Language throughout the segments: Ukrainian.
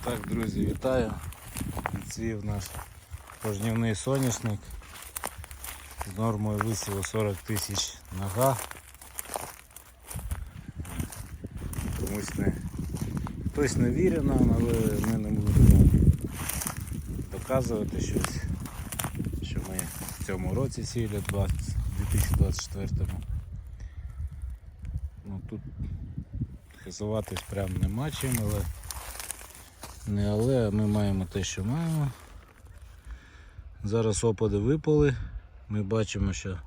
Так, друзі, вітаю. Відсвів наш пожнівний соняшник з нормою висіву 40 тисяч нога. Комусь не хтось не вірить нам, але ми не будемо доказувати щось, що ми в цьому році сіяли в 20 2024. Ну тут хизуватись прям нема чим, але не але, а ми маємо те, що маємо. Зараз опади випали. Ми бачимо, що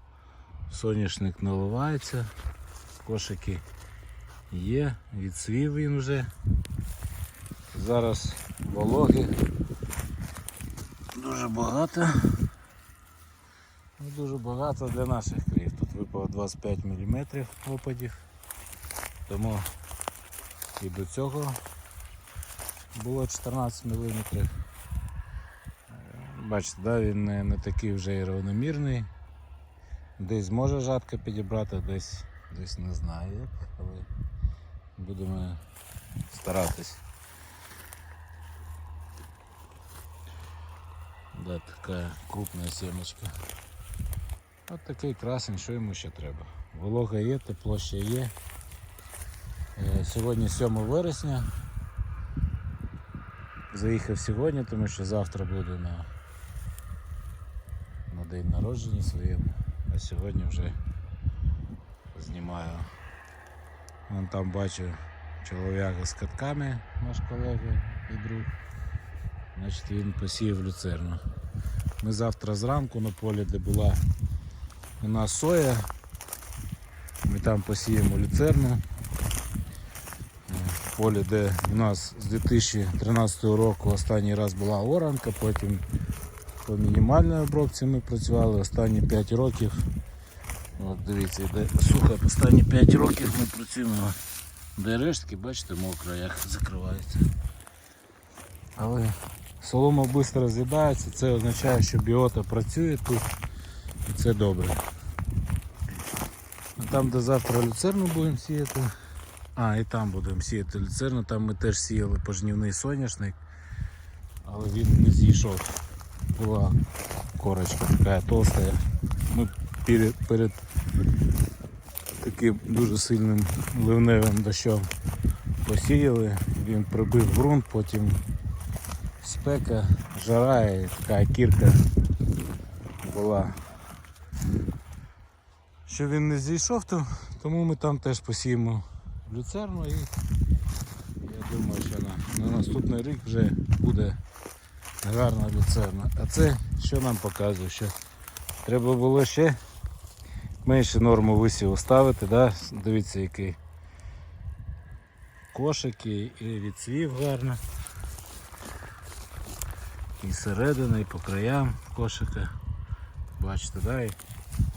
соняшник наливається, кошики є, відсвів він вже. Зараз вологи дуже багато. Ну, Дуже багато для наших країв. Тут випало 25 мм опадів. Тому і до цього було 14 мм. Бачите, да, він не, не такий вже і рівномірний. Десь може жатка підібрати, десь, десь не знаю але будемо старатись. Да, така крупна сімочка. От такий красень, що йому ще треба. Волога є, тепло ще є. Е, Сьогодні 7 вересня. Заїхав сьогодні, тому що завтра буду на, на день народження своєму, а сьогодні вже знімаю. Вон там бачу чоловіка з катками, наш колега і друг. Значить він посіяв люцерну. Ми завтра зранку на полі, де була у нас соя, ми там посіємо люцерну. Полі, де у нас з 2013 року останній раз була оранка, потім по мінімальній обробці ми працювали останні 5 років. От дивіться, де сухо, останні 5 років ми працюємо. Де рештки, бачите, мокро, як закривається. Але солома швидко роз'їдається, це означає, що біота працює тут і це добре. А там, де завтра люцерну будемо сіяти. А, і там будемо сіяти люцерну, там ми теж сіяли пожнівний соняшник, але він не зійшов. Була корочка така толста. Ми перед, перед таким дуже сильним ливневим дощом посіяли, він прибив ґрунт, потім спека, жара і така кірка була. Що він не зійшов, то, тому ми там теж посіємо люцерну і я думаю, що на, на наступний рік вже буде гарна люцерна. А це що нам показує, що треба було ще менше норму висіву ставити, да? дивіться який кошик і, відсвів гарно. І середина, і по краям кошика. Бачите, да?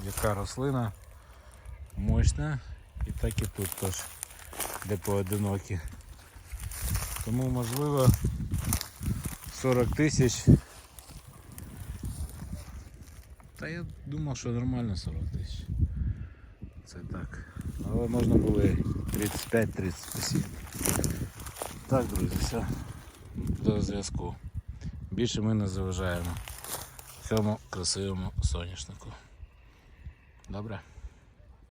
яка рослина мощна і так і тут теж де поодинокі. Тому можливо 40 тисяч. Та я думав, що нормально 40 тисяч. Це так. Але можна було 35-30. Так, друзі, все. До зв'язку. Більше ми не заважаємо цьому красивому соняшнику. Добре?